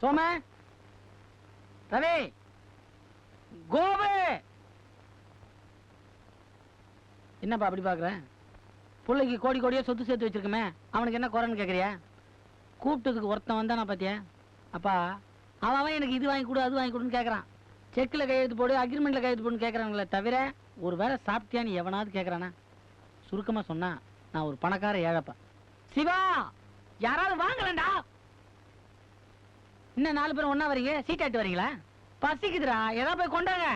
சோம ரவி கோபு. என்னப்பா அப்படி பாக்குற? பிள்ளைக்கு கோடி கோடியா சொத்து சேர்த்து வச்சிருக்கமே அவனுக்கு என்ன குறைன்னு கேக்குறியா? கூப்பிட்டதுக்கு ஒருத்தன் வந்தானா பாத்தியா? அப்பா அவன் எனக்கு இது வாங்கி கொடு அது வாங்கி கொடுன்னு கேட்கறான் செக்கில் கையெழுத்து போடு அக்ரிமெண்ட்ல கையெழுத்து போடுன்னு கேக்குறாங்களே தவிர ஒரு வேளை சாப்பிட்டியான்னு எவனாவது கேக்குறானா? சுருக்கமா சொன்னா நான் ஒரு பணக்கார ஏழப்பா. சிவா யாராவது வாங்கலண்டா? இன்னும் நாலு பேரும் ஒண்ணா வரீங்க? சீட் ஆட்டு வரீங்களா? பசிக்குதுடா. ஏதாவது போய் கொண்டாங்க?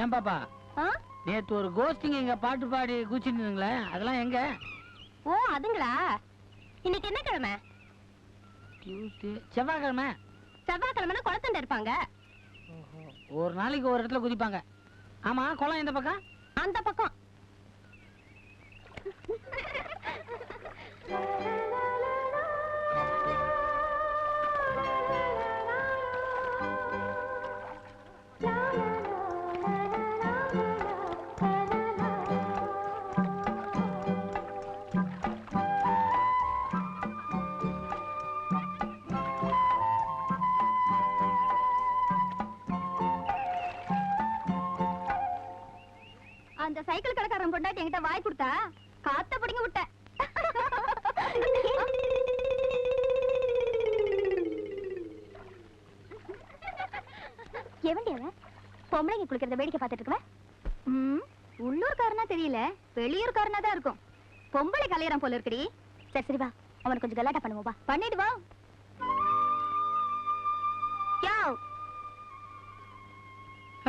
ஏன் பாப்பா? நேத்து ஒரு கோஸ்டிங் இங்க பாட்டு பாடி குச்சிருந்தீங்களே அதெல்லாம் எங்க? ஓ அதுங்களா? இன்னைக்கு என்ன கிழமை? டியூஸ்டே செவ்வாய்க்கிழமை. செவ்வாய்க்கிழமைனா குளத்தண்ட இருப்பாங்க. ஒரு நாளைக்கு ஒரு இடத்துல குதிப்பாங்க. ஆமா குளம் எந்த பக்கம்? அந்த பக்கம். அந்த சைக்கிள் கடைக்காரன் பொண்டாட்டி என்கிட்ட வாய் கொடுத்தா காத்த பிடிங்க விட்டேன் எவண்டி அவன்? பொம்பளைங்க குளிக்கிறத வேடிக்கை பார்த்துட்டு இருக்கவன்? ம், உள்ளூர்காரனா தெரியல வெளியூர்காரனா தான் இருக்கும். பொம்பளை கல்யாணம் போல இருக்குடி. சரி சரி வா. அவனுக்கு கொஞ்சம் கலாட்டா பண்ணுவோம் வா. பண்ணிட்டு வா. யாவ்.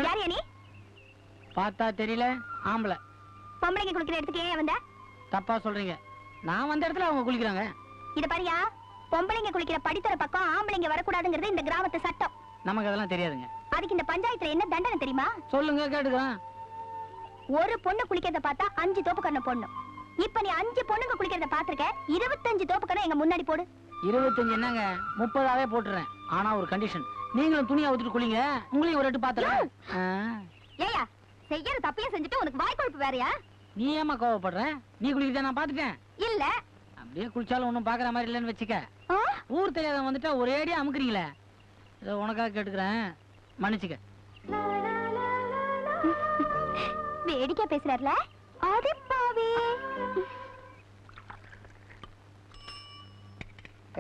யார் யா நீ? பார்த்தா தெரியல? ஆம்பளை. பொம்பளைங்க குளிக்கிற இடத்துக்கு ஏன் வந்த? தப்பா சொல்றீங்க. நான் வந்த இடத்துல அவங்க குளிக்கிறாங்க. இத பாரியா பொம்பளைங்க குளிக்கிற படித்தர பக்கம் ஆம்பளைங்க வரக்கூடாதுங்கிறது இந்த கிராமத்து சட்டம். நமக்கு அதெல்லாம் தெரியாதுங்க. அதுக்கு இந்த பஞ்சாயத்துல என்ன தண்டனை தெரியுமா? சொல்லுங்க கேட்டுக்கிறேன். ஒரு பொண்ணு குளிக்கிறத பார்த்தா அஞ்சு தோப்புக்கண்ண பொண்ணு இப்ப நீ அஞ்சு பொண்ணுங்க குளிக்கிறத பாத்திருக்க இருபத்தஞ்சு தோப்புக்கண்ண எங்க முன்னாடி போடு. இருபத்தஞ்சு என்னங்க? முப்பதாவே போட்டுறேன். ஆனா ஒரு கண்டிஷன் நீங்களும் துணியை ஊத்திட்டு குளிங்க. உங்களையும் ஒரு எட்டு பாத்துறேன். ஏயா செய்யற தப்பையும் செஞ்சுட்டு உனக்கு வாய் கொழுப்பு வேறயா? நீ ஏமா கோவப்படுற? நீ குளிக்கிறத நான் பாத்துட்டேன் இல்ல. அப்படியே குளிச்சாலும் ஒண்ணும் பாக்குற மாதிரி இல்லைன்னு வச்சுக்க? ஊர் தெரியாதவன் வந்துட்டா ஒரே அடியா அமுக்குறீங்களே. இதை உனக்காக கேட்டுக்கிறேன். மன்னிச்சுக்க. வேடிக்கை பேசுறாருல? அடி பாவி.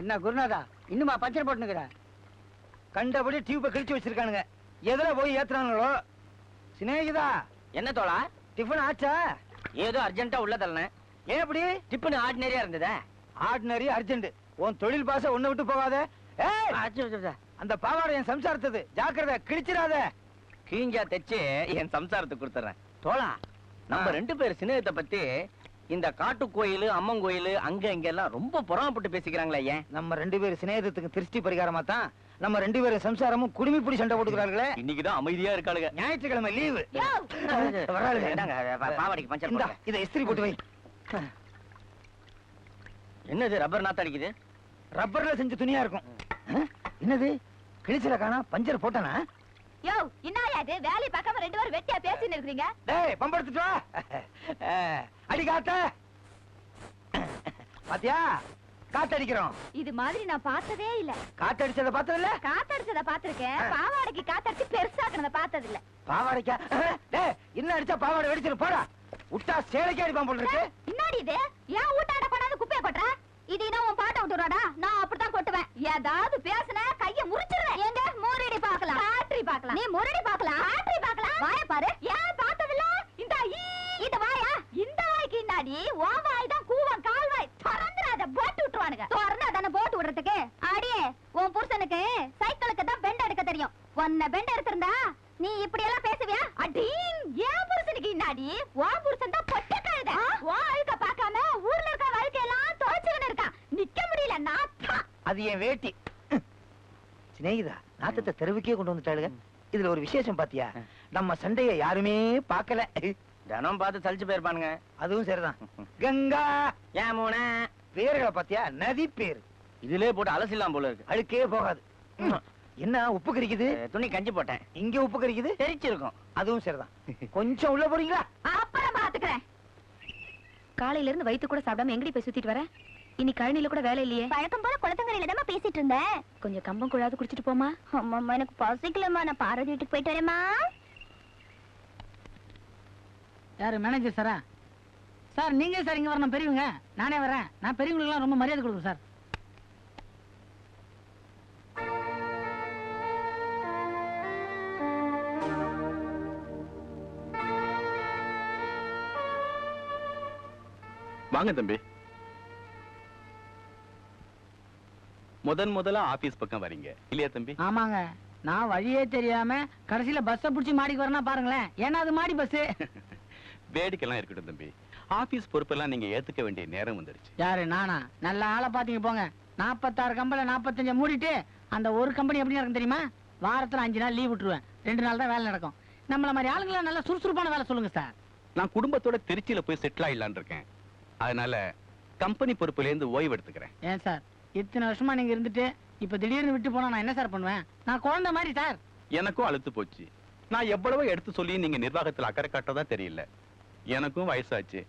என்ன குருநாதா இன்னுமா பஞ்சர் போட்டுனுக்குற கண்டபடி டியூப்பை கிழிச்சு வச்சிருக்கானுங்க. எதுல போய் ஏத்துறானுங்களோ? சிநேகிதா. என்ன தோழா? டிஃபன் ஆச்சா? ஏதோ அர்ஜென்ட்டா உள்ள தள்ளனேன் ஏன் இப்படி டிப்புன்னு ஆர்டினரியா இருந்ததா? ஆர்டினரி அர்ஜென்ட் உன் தொழில் பாச ஒண்ணு விட்டு போகாத. அந்த பாவாடை என் சம்சாரத்தது. ஜாக்கிரதை கிழிச்சிடாத. கீஞ்சா தைச்சு என் சம்சாரத்துக்கு கொடுத்துறேன். தோழா நம்ம. ரெண்டு பேர் சின்னத்தை பத்தி இந்த காட்டு கோயில் அம்மன் கோயில் அங்க இங்க எல்லாம் ரொம்ப புறாமப்பட்டு பேசிக்கிறாங்களே ஏன்? நம்ம ரெண்டு பேரும் சிநேகத்துக்கு திருஷ்டி பரிகாரமா தான் நம்ம ரெண்டு பேரும் சம்சாரமும் குடுமி பிடி சண்டை போட்டுக்கிறார்களே. இன்னைக்குதான் அமைதியா இருக்காளுங்க. ஞாயிற்றுக்கிழமை லீவு. பா- பாவாடைக்கு பஞ்சர். இதை இஸ்திரி போட்டு வை. என்னது ரப்பர் நாத்தம் அடிக்குது? ரப்பர்ல செஞ்ச துணியா இருக்கும்? என்னது? கிழிச்சல காணா பஞ்சர் போட்டானா? யோ என்னயா இது? வேலையை பார்க்காம ரெண்டு பேரும் வெட்டியா பேசின்னு இருக்கீங்க டேய் பம்பெடுத்துட்டு வா. அடி காத்த பாத்தியா? காத்தடிக்கிறோம். இது மாதிரி நான் பார்த்ததே இல்ல. காத்தடிச்சத பார்த்ததில்ல? காத்தடிச்சத பாத்திருக்கேன் பாவாடைக்கு காத்தடிச்சு பெருசாக்குனத பார்த்தது இல்ல பாவாடைக்கா? டேய் இன்னும் அடிச்சா பாவாடை வெடிச்சிரு போடா. விட்டா சேலைக்கு அடிப்பான் போல இருக்கு என்னடி இது? ஏன் ஊட்டாட கொண்டாந்து குப்பைய கொட்டுற? இது என்ன உன் பாட்ட விட்டுறாடா நான் அப்படித்தான் கொட்டுவேன். ஏதாவது பேசுன கைய முறிச்சிடுறேன் எங்க? முரடி பார்க்கலாம். ஆட்ரி பார்க்கலாம். நீ முரடி பார்க்கலாம். ஆட்ரி பார்க்கலாம். வாய பாரு. ஏன் பார்த்ததில்ல? இந்த ஈ. இந்த வாயா? இந்த வாய்க்கு இன்னாடி ஓ வாய் தான் கூவம் கால் வாய் திறந்துடாத போட்டு விட்டுருவானுங்க திறந்தா தானே போட்டு விடுறதுக்கு அடியே உன் புருஷனுக்கு சைக்கிளுக்கு தான் பெண்ட் எடுக்க தெரியும் உன்னை பெண்ட் எடுத்திருந்தா நீ இப்படி எல்லாம் பேசுவியா அடீங் ஏன் புருஷனுக்கு இன்னாடி உன் புருஷன் தான் பொட்டு கழுத உன் அழுக்க பார்க்காம ஊர்ல இருக்க வாழ்க்கையெல்லாம் துவைச்சுக்கின்னு இருக்கான் நிக்க முடியல நாத்தா அது என் வேட்டி. சிநேகிதா நாத்தத்தை தெருவுக்கே கொண்டு வந்துட்டாளுங்க. இதுல ஒரு விசேஷம் பாத்தியா? நம்ம சண்டைய யாருமே பார்க்கல. தினம் பார்த்து சலிச்சு போயிருப்பானுங்க. அதுவும் சரிதான். கங்கா! ஏன் மூணு? பேர்களை பாத்தியா? நதி பேர். இதுலயே போட்டு அலசிலாம் போல இருக்கு. அழுக்கே போகாது. என்ன உப்பு கறிக்குது துணி கஞ்சி போட்டேன். இங்க உப்பு கறிக்குது தெரிச்சிருக்கும். அதுவும் சரிதான். கொஞ்சம் உள்ள போறீங்களா? அப்புறம் பாத்துக்கிறேன் காலையில இருந்து வயித்து கூட சாப்பிடாம எங்கடி போய் சுத்திட்டு வர? இன்னைக்கு கழனில கூட வேலை இல்லையே? பழக்கம் போல குளத்தங்கரையில தான் பேசிட்டு இருந்தேன் கொஞ்சம் கம்பம் கூடாது குடிச்சிட்டு போமா அம்மா எனக்கு பசிக்கலம்மா. நான் பாரதி வீட்டுக்கு போயிட்டு வரேம்மா. யாரு மேனேஜர் சாரா? சார் நீங்க சார் இங்க வரணும். பெரியவங்க. நானே வரேன். நான் பெரியவங்களுக்குலாம் ரொம்ப மரியாதை கொடுக்குறேன் சார். வாங்க தம்பி. முதன் முதலா ஆபீஸ் பக்கம் வரீங்க. இல்லையா தம்பி? ஆமாங்க. நான் வழியே தெரியாம கடைசியில பஸ்ஸை பிடிச்சி மாடிக்கு வரேன்னா பாருங்களேன். ஏன்னா அது மாடி பஸ் வேடிக்கைலாம் இருக்கட்டும் தம்பி. ஆபீஸ் பொறுப்பெல்லாம் நீங்க ஏத்துக்க வேண்டிய நேரம் வந்துடுச்சு யாரு? நானா? நல்ல ஆளை பாத்தீங்க போங்க. நாற்பத்தாறு கம்பெனி நாற்பத்தஞ்ச மூடிட்டு அந்த ஒரு கம்பெனி எப்படி நடக்கும் தெரியுமா? வாரத்துல அஞ்சு நாள் லீவ் விட்டுருவேன். ரெண்டு நாள் தான் வேலை நடக்கும். நம்மள மாதிரி ஆளுங்களை நல்லா சுறுசுறுப்பான வேலை சொல்லுங்க சார் நான் குடும்பத்தோட திருச்சியில போய் செட்டில் ஆயிடலான்னு இருக்கேன். அதனால கம்பெனி பொறுப்புல இருந்து ஓய்வு எடுத்துக்கிறேன். ஏன் சார் இத்தனை வருஷமா நீங்க இருந்துட்டு இப்ப திடீர்னு விட்டு போனா நான் என்ன சார் பண்ணுவேன்? நான் குழந்தை மாதிரி சார் எனக்கும் அழுத்து போச்சு. நான் எவ்வளவோ எடுத்து சொல்லி நீங்க நிர்வாகத்துல அக்கறை காட்டதா தெரியல. எனக்கும் வயசாச்சு.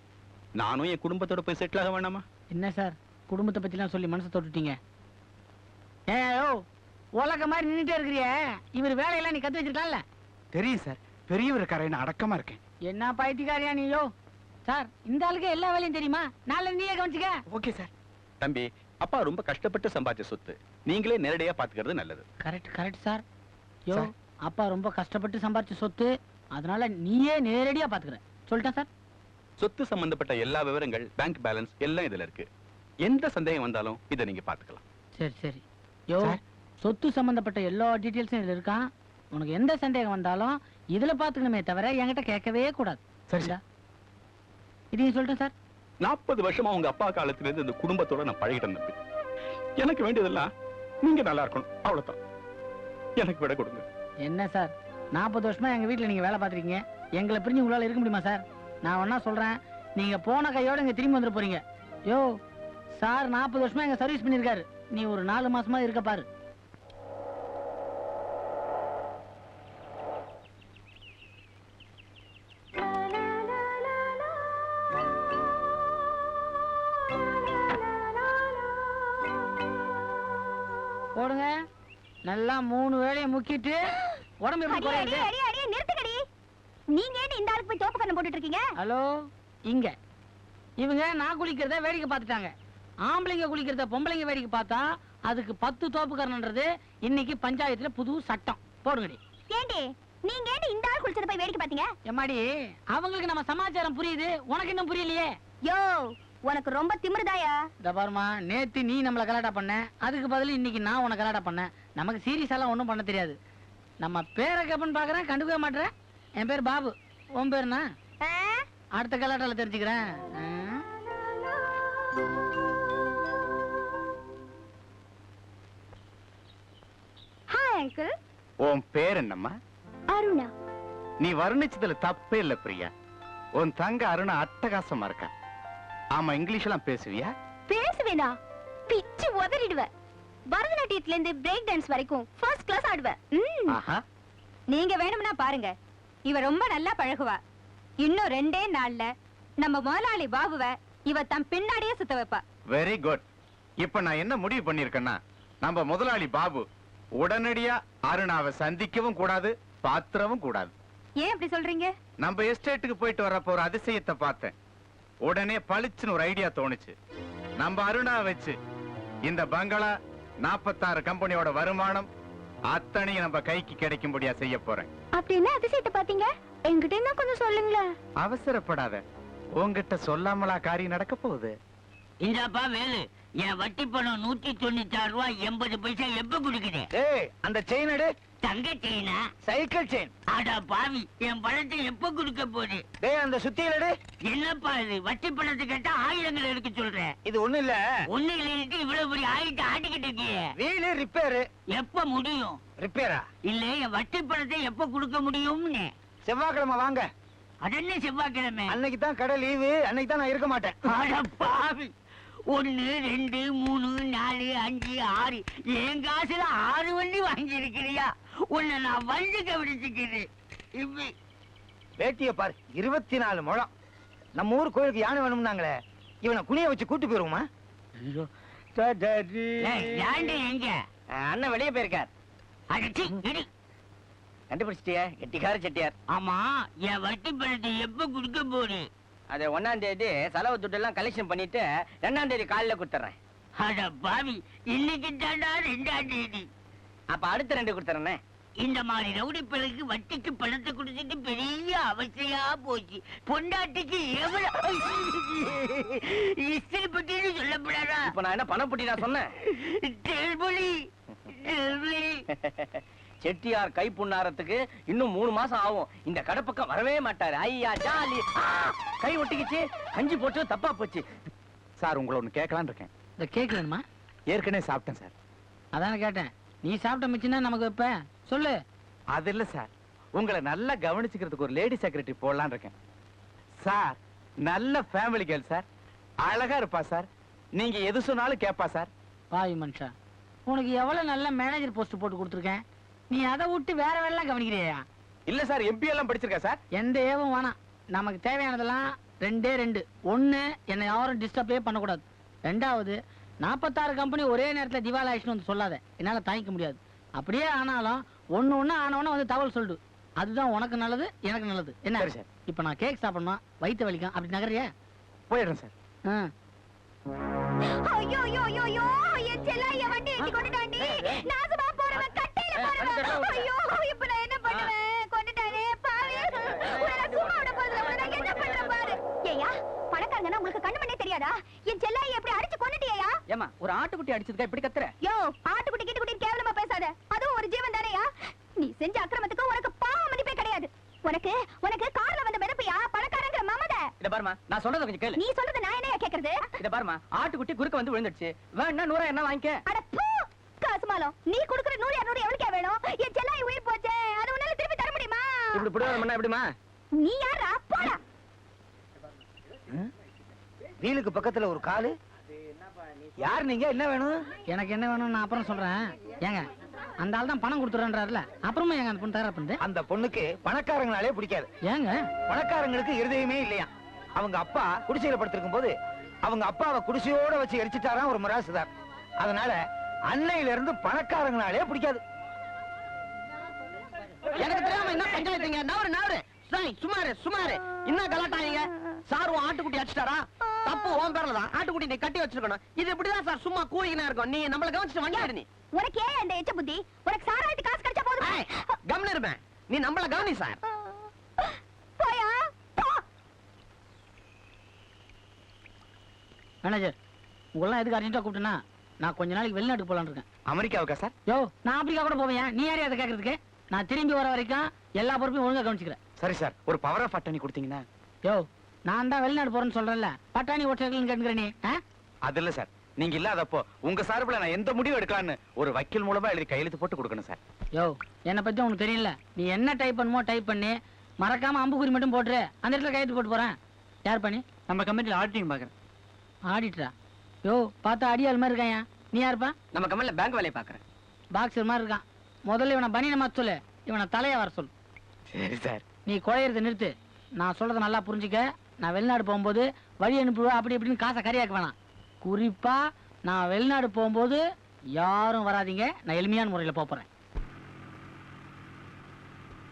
நானும் என் குடும்பத்தோட போய் செட்டில் ஆக வேணாமா? என்ன சார் குடும்பத்தை பத்திலாம் சொல்லி மனசை தொட்டுட்டீங்க. ஏயோ உலக மாதிரி நின்னுட்டே இருக்கிறியே. இவர் வேலையெல்லாம் நீ கத்து வச்சிருக்கலாம்ல? தெரியும் சார் பெரியவர் இருக்காரு அடக்கமா இருக்கேன். என்ன பைத்தியக்காரியா நீயோ? சார் இந்த ஆளுக்கு எல்லா வேலையும் தெரியுமா? நாளை நீயே கவனிச்சுக்க. ஓகே சார் தம்பி அப்பா ரொம்ப கஷ்டப்பட்டு சம்பாதிச்ச சொத்து. நீங்களே நேரடியா பாத்துக்கிறது நல்லது. கரெக்ட் கரெக்ட் சார் யோ சார். அப்பா ரொம்ப கஷ்டப்பட்டு சம்பாரிச்ச சொத்து அதனால நீயே நேரடியா பாத்துக்கிற. சொல்லிட்டேன் சார் சொத்து சம்பந்தப்பட்ட எல்லா விவரங்கள் பேங்க் பேலன்ஸ் எல்லாம் இதுல இருக்கு. எந்த சந்தேகம் வந்தாலும் இதை நீங்க பாத்துக்கலாம். சரி சரி. யோ சார். சொத்து சம்பந்தப்பட்ட எல்லா டீட்டெயில்ஸும் இதுல இருக்கான் உனக்கு எந்த சந்தேகம் வந்தாலும் இதுல பாத்துக்கணுமே தவிர என்கிட்ட கேட்கவே கூடாது. சரி இந்தா. இதையும் சொல்லிட்டேன் சார் நாற்பது வருஷமா உங்க அப்பா காலத்துல இருந்து இந்த குடும்பத்தோட நான் பழகிட்டு தம்பி எனக்கு வேண்டியதெல்லாம் நீங்க நல்லா இருக்கணும். அவ்வளவுதான். எனக்கு விட கொடுங்க. என்ன சார்? நாற்பது வருஷமா எங்க வீட்டுல நீங்க வேலை பார்த்திருக்கீங்க. எங்களை பிரிஞ்சு உங்களால இருக்க முடியுமா சார்? நான் ஒன்னா சொல்றேன். நீங்க போன கையோட இங்க திரும்பி வந்துட போறீங்க. யோ சார் நாற்பது வருஷமா எங்க சர்வீஸ் பண்ணிருக்காரு நீ ஒரு நாலு மாசமா இருக்க பாரு. நல்லா மூணு வேலையை முக்கிட்டு உடம்பு எப்படி அடி அடி குறையுது அடி அடி நிறுத்துக்கடி நீங்க ஏன் இந்த ஆளுக்கு போய் தோப்பு கண்ணு போட்டுட்டு இருக்கீங்க ஹலோ இங்க. இவங்க நான் குளிக்கிறத வேடிக்கை பார்த்துட்டாங்க. ஆம்பளைங்க குளிக்கிறத பொம்பளைங்க வேடிக்கை பார்த்தா அதுக்கு பத்து தோப்புக்காரன்ன்றது இன்னைக்கு பஞ்சாயத்துல புது சட்டம். போடுங்கடி. ஏண்டி நீங்க ஏன் இந்த ஆள் குளிச்சத போய் வேடிக்கை பாத்தீங்க எம்மாடி அவங்களுக்கு நம்ம சமாச்சாரம் புரியுது உனக்கு இன்னும் புரியலையே. யோ உனக்கு ரொம்ப திமிருதாயா? பாருமா நேத்து நீ நம்மள கலாட்டா பண்ண அதுக்கு பதில் இன்னைக்கு நான் உனக்கு கலாட்டா பண்ணேன் நமக்கு சீரியஸ் எல்லாம் ஒண்ணும் பண்ண தெரியாது. நம்ம பேரை கேப்பன்னு பாக்குறேன் கண்டுக்கவே மாட்டேன் என் பேர் பாபு. உன் பேருனா ஆ? அடுத்த கலாட்டால தெரிஞ்சுக்கிறேன்? ஹாய் அங்கிள் உன் பேர் என்னம்மா? அருணா. நீ வர்ணிச்சதுல தப்பே இல்ல பிரியா. உன் தங்க அருணா அட்டகாசமா இருக்கா? ஆமா இங்கிலீஷ் எல்லாம் பேசுவியா? பேசுவேனா? பிச்சு உதறிடுவ. பரதநாட்டியத்துல இருந்து பிரேக் டான்ஸ் வரைக்கும் ஃபர்ஸ்ட் கிளாஸ் ஆடுவேன் நீங்க வேணும்னா பாருங்க. இவ ரொம்ப நல்லா பழகுவா. இன்னும் ரெண்டே நாள்ல நம்ம முதலாளி பாபுவ இவ தன் பின்னாடியே சுத்த வைப்பா. வெரி குட் இப்ப நான் என்ன முடிவு பண்ணிருக்கேன்னா நம்ம முதலாளி பாபு உடனடியா அருணாவை சந்திக்கவும் கூடாது பாத்திரவும் கூடாது. ஏன் அப்படி சொல்றீங்க? நம்ம எஸ்டேட்டுக்கு போயிட்டு வர்றப்ப ஒரு அதிசயத்தை பார்த்தேன். உடனே பளிச்சுன்னு ஒரு ஐடியா தோணுச்சு. நம்ம அருணா வச்சு இந்த பங்களா நாற்பத்தாறு கம்பெனியோட வருமானம் அத்தனையும் நம்ம கைக்கு கிடைக்கும்படியா செய்ய போறேன். அப்படி என்ன அதிசயத்தை பாத்தீங்க என்கிட்ட என்ன கொஞ்சம் சொல்லுங்களேன். அவசரப்படாத. உன்கிட்ட சொல்லாமலா காரியம் நடக்க போகுது. இந்தாப்பா வேலு. என் வட்டி பணம் நூத்தி தொண்ணூத்தி ஆறு ரூபாய் எண்பது பைசா எப்ப குடுக்குது? ஏய் அந்த செயின் எடு. தங்க செயினா சைக்கிள் செயின் அடா பாவி என் பணத்தை எப்ப குடுக்க போகுது? டேய் அந்த சுத்தியல் எடு. என்னப்பா இது? வட்டி பணத்தை கேட்டா ஆயிரங்கள் எடுக்க சொல்றேன் இது ஒண்ணு இல்ல. ஒண்ணு இல்லைன்ட்டு இவ்வளவு பெரிய ஆயிரத்தை ஆட்டிக்கிட்டு இருக்கியே. வீலு ரிப்பேரு எப்ப முடியும்? ரிப்பேரா இல்ல என் வட்டி பணத்தை எப்ப கொடுக்க முடியும்னு. செவ்வாய்க்கிழமை வாங்க. அது என்ன செவ்வாய்க்கிழமை? அன்னைக்கு தான் கடை லீவு அன்னைக்கு தான் நான் இருக்க மாட்டேன். பாவி. ஒன்னு ரெண்டு மூணு நாலு அஞ்சு ஆறு. என் காசுல ஆறு வண்டி வாங்கி இருக்கிறியா உன்னை நான் வந்து கவனிச்சுக்கிறேன். இப்ப வேட்டிய பாரு. இருபத்தி நாலு முழம். நம்ம ஊர் கோயிலுக்கு யானை வேணும்னாங்களே இவனை குனிய வச்சு கூட்டு போயிருவோமா? ஏய், ஏண்டி எங்க அண்ணன் வெளியே போயிருக்கார். கண்டுபிடிச்சிட்டியா கெட்டிக்கார செட்டியார். ஆமா என் வட்டி பணத்தை எப்ப கொடுக்க போறேன்? அது ஒன்னாம் தேதி செலவு துட்டு எல்லாம் கலெக்ஷன் பண்ணிட்டு ரெண்டாம் தேதி காலையில கொடுத்துறேன். அட பாவி இன்னைக்கு தாண்டா ரெண்டாம் தேதி. அப்ப அடுத்த ரெண்டு கொடுத்துறேனே. இந்த மாதிரி ரவுடி பிள்ளைக்கு வட்டிக்கு பணத்தை கொடுத்துட்டு பெரிய அவசியா போச்சு. பொண்டாட்டிக்கு எவ்வளவு இஸ்திரி பட்டின்னு சொல்லப்படாதா? இப்ப நான் என்ன பணம் புட்டி நான் சொன்னேன்? செட்டியார் கை புண்ணாரத்துக்கு இன்னும் மூணு மாசம் ஆகும். இந்த கடை பக்கம் வரவே மாட்டாரு. ஐயா ஜாலி! கை ஒட்டிக்கிச்சு. கஞ்சி போட்டு தப்பா போச்சு. சார் உங்களை ஒண்ணு கேட்கலான்னு இருக்கேன். இந்த கேக் வேணுமா? ஏற்கனவே சாப்பிட்டேன் சார். அதானே கேட்டேன். நீ சாப்பிட்ட மிச்சம்னா நமக்கு இப்ப? சொல்லு. அது இல்ல சார். உங்களை நல்லா கவனிச்சுக்கிறதுக்கு ஒரு லேடி செக்ரட்டரி போடலான்னு இருக்கேன். சார் நல்ல ஃபேமிலி கேர்ள் சார். அழகா இருப்பா சார். நீங்க எது சொன்னாலும் கேட்பா சார். வாயு மனுஷா உனக்கு எவ்வளவு நல்ல மேனேஜர் போஸ்ட் போட்டு கொடுத்துருக்கேன்? நீ அதை விட்டு வேற வேலைலாம் கவனிக்கிறியா? இல்ல சார் எம்பி எல்லாம் படிச்சிருக்கா சார்? எந்த ஏவும் வேணாம். நமக்கு தேவையானதெல்லாம் ரெண்டே ரெண்டு. ஒண்ணு என்னை யாரும் டிஸ்டர்பே பண்ணக்கூடாது. ரெண்டாவது நாற்பத்தாறு கம்பெனி ஒரே நேரத்துல திவால் ஆயிடுச்சுன்னு வந்து சொல்லாத. என்னால தாங்கிக்க முடியாது. அப்படியே ஆனாலும் ஒண்ணு ஒண்ணு ஆனவொன்னு வந்து தகவல் சொல்லிடு அதுதான் உனக்கு நல்லது எனக்கு நல்லது. என்ன? சரி, சார். இப்ப நான் கேக் சாப்பிடணும்? வயிற்று வலிக்கும். அப்படி நகரியா போயிடுறேன் சார். ஆ. ஐயோ ஐயோ ஐயோ ஐயோ என் செல்லாய வண்டி ஏத்தி கொண்டுட்டாண்டி. நாசமா ஐயோ இப்ப நான் என்ன பண்ணுவேன்? கொண்டுட்டானே பாவி. உன்னை சும்மா விட போறதுல உன்னை நான் என்ன பண்றேன் பாரு. ஏயா பணக்காரங்கன்னா உங்களுக்கு கண்ணு மண்ணே தெரியாதா? என் செல்லாயை எப்படி அடிச்சு கொண்டுட்டியா ஏமா ஒரு ஆட்டுக்குட்டி அடிச்சதுக்கா இப்படி கத்துற? யோ ஆட்டுக்குட்டி கிட்டுக்குட்டி கேவலமா பேசாத. அதுவும் ஒரு ஜீவன் தானேயா? நீ செஞ்ச அக்கிரமத்துக்கு உனக்கு பாவ மதிப்பே கிடையாது. உனக்கு உனக்கு கார்ல வந்த மிதப்பியா? பணக்காரங்கிற மமத. இத பாருமா நான் சொல்றத கொஞ்சம் கேளு. நீ சொல்றது நான் என்னையா கேக்குறது? இத பாருமா ஆட்டுக்குட்டி குறுக்க வந்து விழுந்துடுச்சு. வேணா நூறா என்ன வாங்கிக்க. அட காசுமாலம் நீ குடுக்குற நூறு இரநூறு எவ்வளவுக்கா வேணும்? என் செல்லாய் உயிர் போச்சே. அது உன்னால திருப்பி தர முடியுமா? இப்படி புடிவாதம் பண்ணா எப்படிமா நீ யாரா? போடா. வீலுக்கு பக்கத்துல ஒரு காலு. யார் நீங்க? என்ன வேணும்? எனக்கு என்ன வேணும்னு நான் அப்புறம் சொல்றேன். ஏங்க அந்த ஆள் தான் பணம் கொடுத்துறேன்றாருல. அப்புறமா ஏங்க அந்த பொண்ணு தயாரா பண்ணுது? அந்த பொண்ணுக்கு பணக்காரங்கனாலே பிடிக்காது. ஏங்க? பணக்காரங்களுக்கு இருதயமே இல்லையா? அவங்க அப்பா குடிசையில படுத்திருக்கும் போது அவங்க அப்பாவை குடிசையோட வச்சு எரிச்சிட்டாராம் ஒரு மிராசுதார் அதனால அன்னையில இருந்து பணக்காரங்கனாலே பிடிக்காது. எனக்கு தெரியாம என்ன பஞ்சாயத்துங்க நவரு நவரு சுமாரு சுமாரு. என்ன கலாட்டாங்க சார் உன் ஆட்டுக்குட்டி அடிச்சிட்டாரா? தப்பு உன் பேர்ல தான். ஆட்டுக்குட்டி நீ கட்டி வச்சிருக்கணும். இது இப்படிதான் சார் சும்மா கூறிக்கினா இருக்கும். நீ நம்மள கவனிச்சுட்டு வண்டியாடு நீ. உனக்கு ஏன் இந்த எச்ச புத்தி. உனக்கு சாராயத்து காசு கிடைச்சா போதும்? கம்னு இருப்பேன். நீ நம்மள கவனி சார். போயா மேனேஜர் உங்களெல்லாம் எதுக்கு அர்ஜென்ட்டா கூப்பிட்டேன்னா? நான் கொஞ்ச நாளைக்கு வெளிநாட்டுக்கு போலான்னு இருக்கேன். அமெரிக்காவுக்கா சார்? யோ நான் ஆப்பிரிக்கா கூட போவேன் நீ யாரையும் அதை கேட்கறதுக்கு நான் திரும்பி வர வரைக்கும் எல்லா பொறுப்பையும் ஒழுங்கா கவனிச்சுக்கிறேன். சரி சார் ஒரு பவர் ஆஃப் அட்டனி கொடுத்தீங்கன்னா. யோ நான் தான் வெளிநாடு போறேன்னு சொல்றேன்ல. பட்டாணி ஓட்டர்கள்னு கேட்டுக்கிறேன் நீ? அது இல்ல சார். நீங்க இல்லாதப்போ உங்க சார்பில் நான் எந்த முடிவு எடுக்கலாம்னு ஒரு வக்கீல் மூலமா எழுதி கையெழுத்து போட்டு கொடுக்கணும் சார். யோ என்னை பத்தி உனக்கு தெரியல. நீ என்ன டைப் பண்ணுமோ டைப் பண்ணி. மறக்காம அம்புக்குறி மட்டும் போட்டுரு. அந்த இடத்துல கையெழுத்து போட்டு போறேன். யார் பண்ணி? நம்ம கம்பெனில ஆடிட்டிங் பாக்குறேன் ஆடிட்டரா யோ பார்த்தா அடியாள் மாதிரி இருக்காயா? நீ யாருப்பா? நம்ம கம்பெனில பேங்க் வேலையை பாக்குறேன் பாக்ஸர் மாதிரி இருக்கான். முதல்ல இவனை பனியனை மாத்த சொல்லு. இவனை தலைய வர சொல்லு. சரி சார். நீ குழையிறத நிறுத்து. நான் சொல்றத நல்லா புரிஞ்சுக்க. நான் வெளிநாடு போகும்போது வழி அனுப்புவேன் அப்படி இப்படின்னு காசை கரியாக்க வேணாம். குறிப்பா நான் வெளிநாடு போகும்போது யாரும் வராதீங்க. நான் எளிமையான முறையில் போறேன்.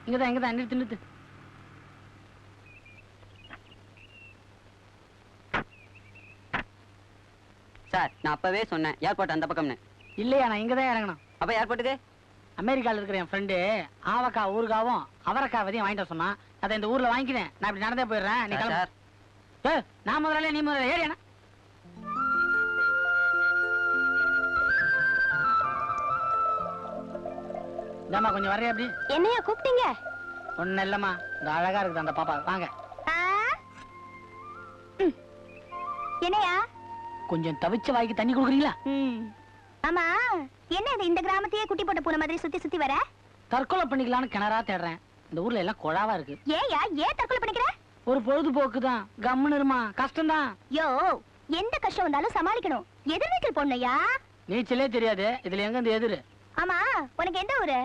இங்கதான் இங்கதான் நிறுத்து நிறுத்து. சார் நான் அப்பவே சொன்னேன். ஏர்போர்ட் அந்த பக்கம்னு. இல்லையா நான் இங்கதான் இறங்கணும். அப்ப ஏர்போர்ட்டுக்கு அமெரிக்கால இருக்கிற என் ஃப்ரெண்டு ஆவக்காய் ஊறுகாவும் அவரைக்காய் விதையும் வாங்கிட்டு சொன்னான். அதை இந்த ஊர்ல வாங்கிக்கிறேன். நான் இப்படி நடந்தே போயிடுறேன். நீ கிளம்பு. நான் முதல்ல நீ முதல்ல ஏறியா இந்தாம்மா கொஞ்சம் வரையா அப்படி. என்னையா கூப்பிட்டீங்க? ஒண்ணு இல்லம்மா. இந்த அழகா இருக்குது அந்த பாப்பா. வாங்க. என்னையா? கொஞ்சம் தவிச்ச வாய்க்கு தண்ணி கொடுக்குறீங்களா. ஆமா என்ன இது இந்த கிராமத்தையே குட்டி போட்ட பூனை மாதிரி சுத்தி சுத்தி வர? தற்கொலை பண்ணிக்கலாம்னு கிணறா தேடுறேன். இந்த ஊர்ல எல்லாம் குழாவா இருக்கு. ஏயா ஏன் தற்கொலை பண்ணிக்கிற? ஒரு பொழுதுபோக்கு தான். கம்முன்னு இருமா. கஷ்டம்தான் யோ எந்த கஷ்டம் வந்தாலும் சமாளிக்கணும். எதிர்நீச்சல் பொண்ணையா? நீச்சலே தெரியாது. இதுல எங்க இருந்து எதிரு? ஆமா உனக்கு எந்த ஊரு?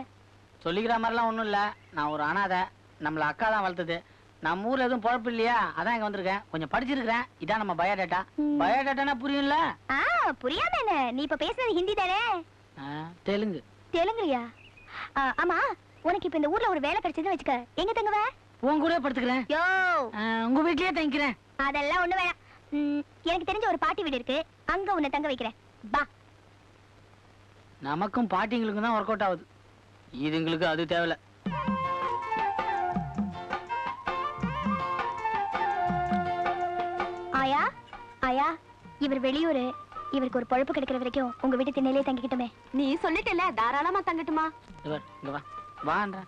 சொல்லிக்கிற மாதிரிலாம் ஒண்ணும் இல்ல. நான் ஒரு அனாதை. நம்மள அக்கா தான் வளர்த்தது. நம்ம ஊர்ல எதுவும் பொழப்பு இல்லையா? அதான் இங்க வந்திருக்கேன். கொஞ்சம் படிச்சிருக்கிறேன். இதான் நம்ம பயோடேட்டா. பயோடேட்டானா புரியும்ல? புரியாம என்ன? நீ இப்ப பேசுறது ஹிந்தி தானே? தெலுங்கு. தெலுங்குலையா? ஆமா. உனக்கு இப்ப இந்த ஊர்ல ஒரு வேலை கிடைச்சதுன்னு வச்சுக்க. எங்க தங்குவ? உன் கூட படுத்துக்கிறேன். யோ! உங்க வீட்லயே தங்கிக்கிறேன். அதெல்லாம் ஒண்ணு வேணாம். எனக்கு தெரிஞ்ச ஒரு பாட்டி வீடு இருக்கு. அங்க உன்னை தங்க வைக்கிறேன். பா நமக்கும் பாட்டிங்களுக்கும் தான் ஒர்க் அவுட் ஆகுது. இதுங்களுக்கு அது தேவையில்ல. ஆயா ஆயா இவர் வெளியூரு. இவருக்கு ஒரு பொழப்பு கிடைக்கிற வரைக்கும் உங்க வீட்டு திண்ணையிலே தங்கிக்கிட்டுமே. நீ சொல்லிட்டல தாராளமா தங்கட்டுமா? இவர் இங்க வா. வான்றேன்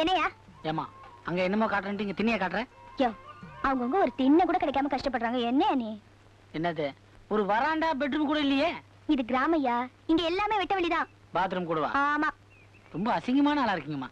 என்னையா? ஏமா அங்க என்னமோ காட்டுறேன்ட்டு இங்க திண்ணிய காட்டுறேன் யோ அவங்கவுங்க ஒரு திண்ணை கூட கிடைக்காம கஷ்டப்படுறாங்க. என்ன நீ? என்னது? ஒரு வராண்டா பெட்ரூம் கூட இல்லையே? இது கிராமையா இங்க எல்லாமே வெட்ட வெளிதான் பாத்ரூம் கூடவா? ஆமா. ரொம்ப அசிங்கமான ஆளா இருக்கீங்கம்மா.